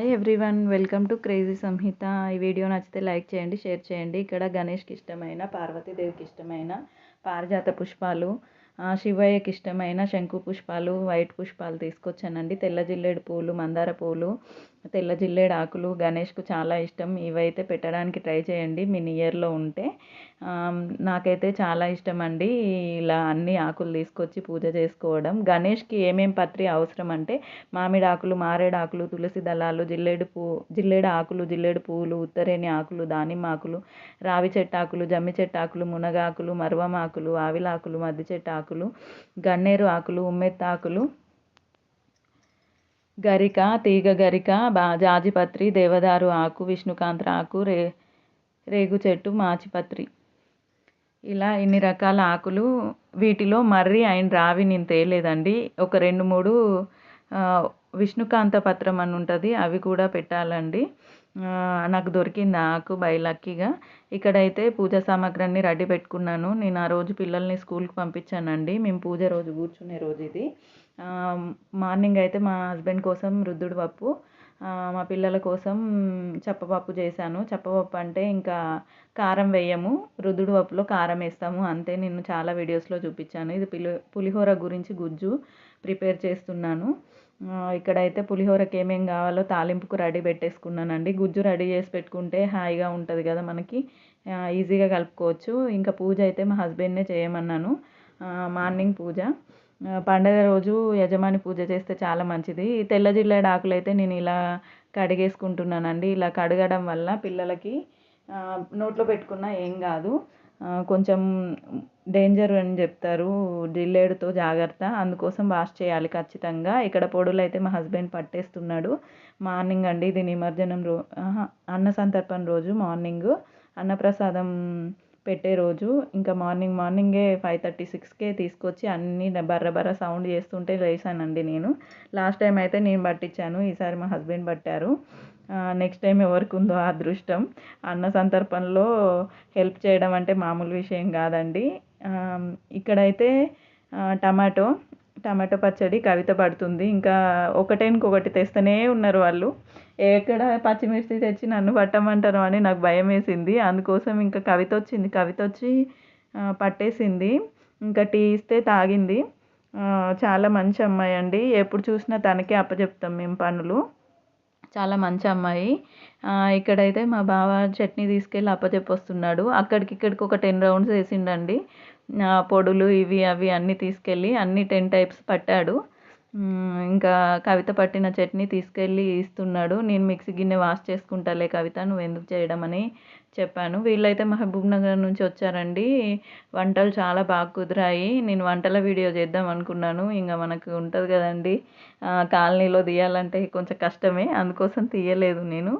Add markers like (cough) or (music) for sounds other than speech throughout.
Hi everyone welcome to crazy Samhitha ఈ video నచ్చితే like చేయండి షేర్ చేయండి. ఇక్కడ గణేష్కి ఇష్టమైన పార్వతీదేవికి ఇష్టమైన పారిజాత పుష్పాలు శివయ్యకి ఇష్టమైన శంకు పుష్పాలు వైట్ పుష్పాలు తీసుకొచ్చానండి. తెల్ల జిల్లేడు పూలు మందార పూలు తెల్ల జిల్లేడు ఆకులు గణేష్కు చాలా ఇష్టం. ఇవైతే పెట్టడానికి ట్రై చేయండి. మీ నియర్లో ఉంటే. నాకైతే చాలా ఇష్టం అండి ఇలా అన్ని ఆకులు తీసుకొచ్చి పూజ చేసుకోవడం. గణేష్కి ఏమేం పత్రి అవసరం అంటే మామిడి ఆకులు మారేడు ఆకులు తులసి దళాలు జిల్లేడు పూ జిల్లేడు ఆకులు జిల్లేడు పువ్వులు ఉత్తరేణి ఆకులు దానిమ్మ ఆకులు రావి చెట్టు ఆకులు జమ్మి చెట్టు ఆకులు మునగాకులు మరువం ఆకులు ఆవిలాకులు మద్ది చెట్టు ఆకులు గన్నేరు ఆకులు ఉమ్మెత్తాకులు గరిక తీగ గరిక బా జాజిపత్రి దేవదారు ఆకు విష్ణుకాంత ఆకు రే రేగు చెట్టు మాచిపత్రి. ఇలా ఇన్ని రకాల ఆకులు వీటిలో మర్రి అండ్ రావి నేను తేలేదండి. ఒక రెండు మూడు విష్ణుకాంత పత్రం అని ఉంటుంది అవి కూడా పెట్టాలండి. నాకు దొరికింది ఆ ఆకు బై లక్కీగా. ఇక్కడైతే పూజా సామాగ్రి అన్ని రెడీ పెట్టుకున్నాను. నేను ఆ రోజు పిల్లల్ని స్కూల్కి పంపించానండి. మేము పూజ రోజు కూర్చునే రోజు ఇది. మార్నింగ్ అయితే మా హస్బెండ్ కోసం రుద్దుడు పప్పు మా పిల్లల కోసం చప్పపప్పు చేశాను. చప్పపప్పు అంటే ఇంకా కారం వేయము. రుద్దుడు పప్పులో కారం వేస్తాము. అంతే నేను చాలా వీడియోస్లో చూపించాను. ఇది పులి పులిహోర గురించి గుజ్జు ప్రిపేర్ చేస్తున్నాను. ఇక్కడైతే పులిహోరకి ఏమేం కావాలో తాలింపుకు రెడీ పెట్టేసుకున్నానండి. గుజ్జు రెడీ చేసి పెట్టుకుంటే హాయిగా ఉంటుంది కదా మనకి. ఈజీగా కలుపుకోవచ్చు. ఇంకా పూజ అయితే మా హస్బెండ్నే చేయమన్నాను. మార్నింగ్ పూజ. పండగ రోజు యజమాని పూజ చేస్తే చాలా మంచిది. తెల్ల జిల్లేడు ఆకులు అయితే నేను ఇలా కడిగేసుకుంటున్నానండి. ఇలా కడగడం వల్ల పిల్లలకి నోట్లో పెట్టుకున్నా ఏం కాదు. కొంచెం డేంజర్ అని చెప్తారు. జిల్లేడుతో జాగ్రత్త. అందుకోసం వాష్ చేయాలి ఖచ్చితంగా. ఇక్కడ పొడులు అయితే మా హస్బెండ్ పట్టేస్తున్నాడు. మార్నింగ్ అండి ఇది నిమజ్జనం రో అన్న సంతర్పణ రోజు మార్నింగ్. అన్నప్రసాదం పెట్టే రోజు. ఇంకా మార్నింగ్ మార్నింగే ఫైవ్ థర్టీ సిక్స్కే తీసుకొచ్చి అన్నీ బర్ర బర్ర సౌండ్ చేస్తుంటే లేసానండి నేను. లాస్ట్ టైం అయితే నేను పట్టించాను. ఈసారి మా హస్బెండ్ పట్టారు. నెక్స్ట్ టైం ఎవరికి ఉందో అదృష్టం. అన్న సందర్భంలో హెల్ప్ చేయడం అంటే మామూలు విషయం కాదండి. ఇక్కడైతే టమాటో టమాటో పచ్చడి కవిత పడుతుంది. ఇంకా ఒకటే ఇంకొకటి తెస్తూనే ఉన్నారు వాళ్ళు. ఎక్కడ పచ్చిమిర్చి తెచ్చి నన్ను పట్టమంటారు అని నాకు భయం వేసింది అందుకోసం ఇంకా కవిత వచ్చింది. కవిత వచ్చి పట్టేసింది. ఇంకా టీ ఇస్తే తాగింది. చాలా మంచి అమ్మాయి అండి. ఎప్పుడు చూసినా తనకే అప్పచెప్తాం మేము పనులు. చాలా మంచి అమ్మాయి. ఇక్కడైతే మా బావ చట్నీ తీసుకెళ్ళి అప్పచెప్పొస్తున్నాడు. అక్కడికి ఇక్కడికి ఒక టెన్ రౌండ్స్ వేసిండండి. పొడులు ఇవి అవి అన్నీ తీసుకెళ్ళి అన్ని టెన్ టైప్స్ పట్టాడు. ఇంకా కవిత పట్టిన చట్నీ తీసుకెళ్ళి ఇస్తున్నాడు. నేను మిక్సీ గిన్నె వాష్ చేసుకుంటాలే కవిత నువ్వు ఎందుకు చేయడం అని చెప్పాను. వీళ్ళైతే మహబూబ్ నగర్ నుంచి వచ్చారండి. వంటలు చాలా బాగా కుదిరాయి. నేను వంటల వీడియో చేద్దాం అనుకున్నాను. ఇంకా మనకు ఉంటుంది కదండి. కాలనీలో తీయాలంటే కొంచెం కష్టమే. అందుకోసం తీయలేదు నేను.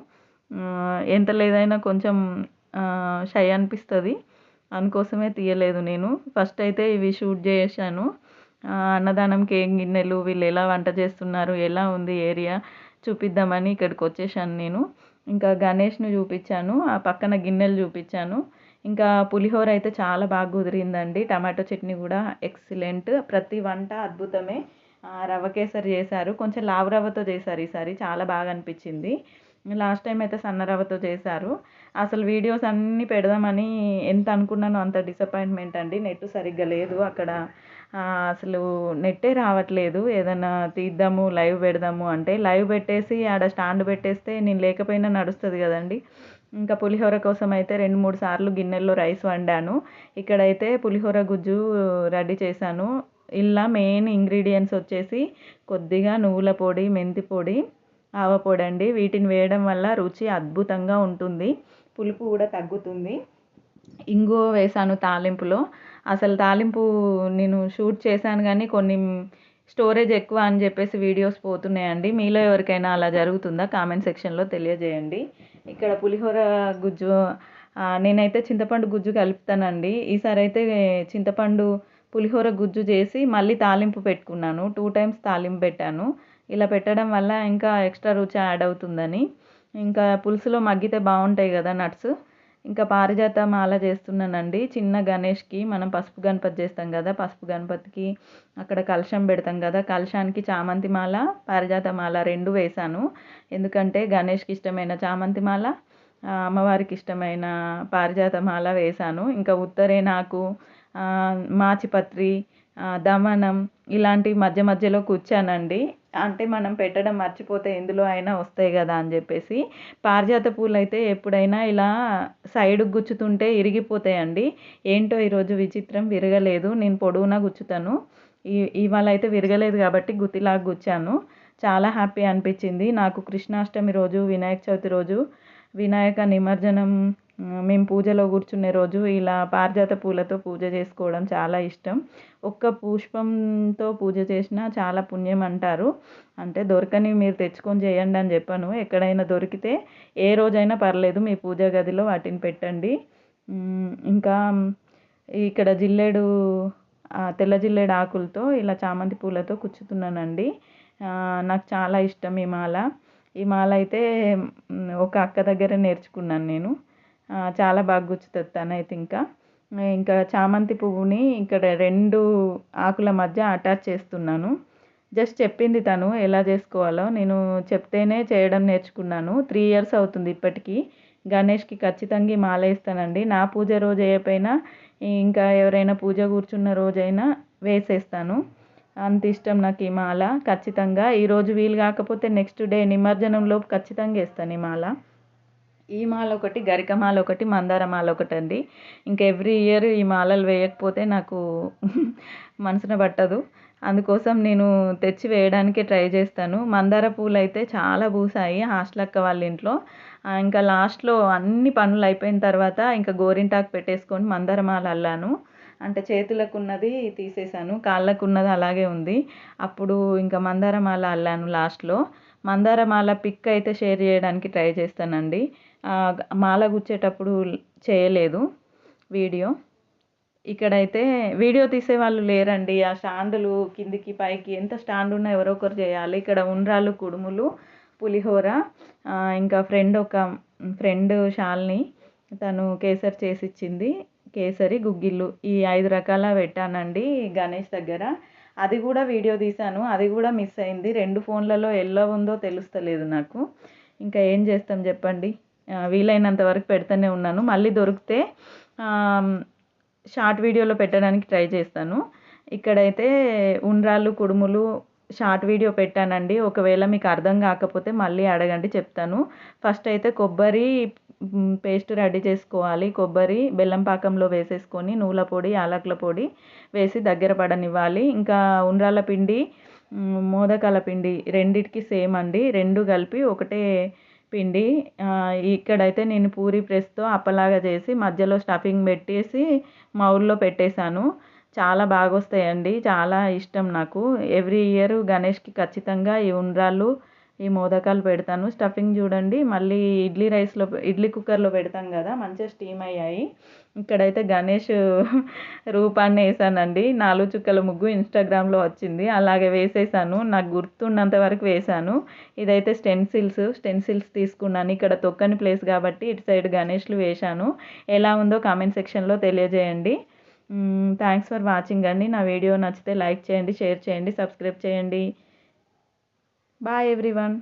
ఎంత లేదైనా కొంచెం షై అనిపిస్తుంది. అందుకోసమే తీయలేదు నేను. ఫస్ట్ అయితే ఇవి షూట్ చేశాను. అన్నదానంకి ఏం గిన్నెలు వీళ్ళు ఎలా వంట చేస్తున్నారు ఎలా ఉంది ఏరియా చూపిద్దామని ఇక్కడికి వచ్చేసాను నేను. ఇంకా గణేష్ను చూపించాను ఆ పక్కన గిన్నెలు చూపించాను. ఇంకా పులిహోర అయితే చాలా బాగా కుదిరిందండి. టమాటో చట్నీ కూడా ఎక్సలెంట్. ప్రతి వంట అద్భుతమే. రవ్వ కేసరి చేశారు. కొంచెం లావు రవ్వతో చేశారు ఈసారి. చాలా బాగా అనిపించింది. లాస్ట్ టైం అయితే సన్న రవ్వతో చేశారు. అసలు వీడియోస్ అన్నీ పెడదామని ఎంత అనుకున్నానో అంత డిసప్పాయింట్మెంట్ అండి. నెట్ సరిగ్గా లేదు. అక్కడ అసలు నెట్టే రావట్లేదు. ఏదైనా తీద్దాము లైవ్ పెడదాము అంటే లైవ్ పెట్టేసి ఆడ స్టాండ్ పెట్టేస్తే నేను లేకపోయినా నడుస్తుంది కదండి. ఇంకా పులిహోర కోసం అయితే రెండు మూడు సార్లు గిన్నెల్లో రైస్ వండాను. ఇక్కడైతే పులిహోర గుజ్జు రెడీ చేశాను. ఇలా మెయిన్ ఇంగ్రీడియంట్స్ వచ్చేసి కొద్దిగా నువ్వుల పొడి మెంతి పొడి ఆవ పొడి అండి. వీటిని వేయడం వల్ల రుచి అద్భుతంగా ఉంటుంది. పులుపు కూడా తగ్గుతుంది. ఇంగువ వేసాను తాలింపులో. అసలు తాలింపు నేను షూట్ చేశాను కానీ కొన్ని స్టోరేజ్ ఎక్కువ అని చెప్పేసి వీడియోస్ పోతున్నాయండి. మీలో ఎవరికైనా అలా జరుగుతుందా? కామెంట్ సెక్షన్లో తెలియజేయండి. ఇక్కడ పులిహోర గుజ్జు నేనైతే చింతపండు గుజ్జు కలుపుతానండి. ఈసారి అయితే చింతపండు పులిహోర గుజ్జు చేసి మళ్ళీ తాలింపు పెట్టుకున్నాను. టూ టైమ్స్ తాలింపు పెట్టాను. ఇలా పెట్టడం వల్ల ఇంకా ఎక్స్ట్రా రుచి యాడ్ అవుతుందని. ఇంకా పులుసులో మగ్గితే బాగుంటాయి కదా నట్స్. ఇంకా పారిజాత మాల చేస్తున్నానండి. చిన్న గణేష్కి మనం పసుపు గణపతి చేస్తాం కదా పసుపు గణపతికి అక్కడ కలశం పెడతాం కదా. కలశానికి చామంతి మాల పారిజాత మాల రెండు వేశాను. ఎందుకంటే గణేష్కి ఇష్టమైన చామంతి మాల అమ్మవారికి ఇష్టమైన పారిజాత మాల వేశాను. ఇంకా ఉత్తరే నాకు మాచిపత్రి దమనం ఇలాంటి మధ్య మధ్యలో కూర్చానండి. అంటే మనం పెట్టడం మర్చిపోతే ఎందులో అయినా వస్తాయి కదా అని చెప్పేసి. పారిజాత పూలు అయితే ఎప్పుడైనా ఇలా సైడ్కి గుచ్చుతుంటే ఇరిగిపోతాయండి. ఏంటో ఈరోజు విచిత్రం విరగలేదు. నేను పొడవునా గుచ్చుతాను. ఈ ఇవాళ అయితే విరగలేదు కాబట్టి గుత్తిలాగా గుచ్చాను. చాలా హ్యాపీ అనిపించింది. నాకు కృష్ణాష్టమి రోజు వినాయక చవితి రోజు వినాయక నిమజ్జనం మేము పూజలో కూర్చునే రోజు ఇలా పారిజాత పూలతో పూజ చేసుకోవడం చాలా ఇష్టం. ఒక్క పుష్పంతో పూజ చేసినా చాలా పుణ్యం అంటారు. అంటే దొరకని మీరు తెచ్చుకొని చేయండి అని చెప్పాను. ఎక్కడైనా దొరికితే ఏ రోజైనా పర్లేదు మీ పూజ గదిలో వాటిని పెట్టండి. ఇంకా ఇక్కడ జిల్లేడు తెల్ల జిల్లేడు ఆకులతో ఇలా చామంతి పూలతో కుచ్చుతున్నానండి నాకు చాలా ఇష్టం ఈ మాల. ఈ మాల అయితే ఒక అక్క దగ్గర నేర్చుకున్నాను నేను. చాలా బాగా గుచ్చుతుంది తనైతే ఇంకా. ఇంకా చామంతి పువ్వుని ఇక్కడ రెండు ఆకుల మధ్య అటాచ్ చేస్తున్నాను. జస్ట్ చెప్పింది తను ఎలా చేసుకోవాలో. నేను చెప్తేనే చేయడం నేర్చుకున్నాను. త్రీ ఇయర్స్ అవుతుంది ఇప్పటికీ. గణేష్కి ఖచ్చితంగా మాల వేస్తానండి నా పూజ రోజు అయిపోయినా ఇంకా ఎవరైనా పూజ కూర్చున్న రోజైనా వేసేస్తాను. అంత ఇష్టం నాకు ఈ మాల. ఖచ్చితంగా ఈరోజు వీలు కాకపోతే నెక్స్ట్ డే నిమజ్జనంలోపు ఖచ్చితంగా వేస్తాను ఈ మాల. ఈ మాల ఒకటి గరిక మాల ఒకటి మందార మాల ఒకటి అండి ఇంకా ఎవ్రీ ఇయర్ ఈ మాలలు వేయకపోతే నాకు (laughs) మనసున పట్టదు. అందుకోసం నేను తెచ్చి వేయడానికి ట్రై చేస్తాను. మందార పూలు అయితే చాలా పూసాయి హాస్టల్ అక్క వాళ్ళ ఇంట్లో ఇంకా లాస్ట్లో అన్ని పనులు అయిపోయిన తర్వాత ఇంకా గోరింటాకు పెట్టేసుకొని మందార మాల అల్లాను. అంటే చేతులకు ఉన్నది తీసేసాను కాళ్ళకు ఉన్నది అలాగే ఉంది. అప్పుడు ఇంకా మందార మాల అల్లాను లాస్ట్లో. మందార మాల పిక్ అయితే షేర్ చేయడానికి ట్రై చేస్తానండి. మాల గుచ్చేటప్పుడు చేయలేదు వీడియో. ఇక్కడైతే వీడియో తీసే వాళ్ళు లేరండి. ఆ స్టాండులు కిందికి పైకి ఎంత స్టాండ్ ఉన్నా ఎవరో ఒకరు చేయాలి. ఇక్కడ ఉండ్రాలు కుడుములు పులిహోర ఇంకా ఫ్రెండ్ ఒక ఫ్రెండ్ షాల్ని తను కేసరి చేసి ఇచ్చింది కేసరి గుగ్గిళ్ళు ఈ ఐదు రకాల పెట్టానండి గణేష్ దగ్గర. అది కూడా వీడియో తీశాను. అది కూడా మిస్ అయింది. రెండు ఫోన్లలో ఎలా ఉందో తెలుస్తలేదు నాకు. ఇంకా ఏం చేస్తాం చెప్పండి? వీలైనంత వరకు పెడుతూనే ఉన్నాను. మళ్ళీ దొరికితే షార్ట్ వీడియోలో పెట్టడానికి ట్రై చేస్తాను. ఇక్కడైతే ఉండ్రాళ్ళు కుడుములు షార్ట్ వీడియో పెట్టానండి. ఒకవేళ మీకు అర్థం కాకపోతే మళ్ళీ అడగండి చెప్తాను. ఫస్ట్ అయితే కొబ్బరి పేస్ట్ రెడీ చేసుకోవాలి. కొబ్బరి బెల్లం పాకంలో వేసేసుకొని నూల పొడి యాలకుల పొడి వేసి దగ్గర పడనివ్వాలి. ఇంకా ఉండ్రాళ్ళ పిండి మోదకాల పిండి రెండిటికి సేమ్ అండి. రెండు కలిపి ఒకటే పిండి ఇక్కడైతే నేను పూరి ప్రెస్తో అప్పలాగా చేసి మధ్యలో స్టఫింగ్ పెట్టేసి మౌల్లో పెట్టేశాను. చాలా బాగా వస్తాయండి చాలా ఇష్టం నాకు. ఎవ్రీ ఇయర్ గణేష్కి ఖచ్చితంగా ఈ ఉండ్రాళ్ళు ఈ మోదకాలు పెడతాను. స్టఫింగ్ చూడండి. మళ్ళీ ఇడ్లీ రైస్లో ఇడ్లీ కుక్కర్లో పెడతాం కదా మంచిగా స్టీమ్ అయ్యాయి. ఇక్కడైతే గణేష్ (laughs) రూపాన్ని వేసానండి. నాలుగు చుక్కల ముగ్గు ఇన్స్టాగ్రామ్లో వచ్చింది. అలాగే వేసేసాను. నాకు గుర్తున్నంత వరకు వేసాను. ఇదైతే స్టెన్సిల్స్ స్టెన్సిల్స్ తీసుకున్నాను. ఇక్కడ తొక్కని ప్లేస్ కాబట్టి ఇటు సైడ్ గణేష్లు వేశాను. ఎలా ఉందో కామెంట్ సెక్షన్లో తెలియజేయండి. థ్యాంక్స్ ఫర్ వాచింగ్ అండి. నా వీడియో నచ్చితే లైక్ చేయండి షేర్ చేయండి సబ్స్క్రైబ్ చేయండి. Bye everyone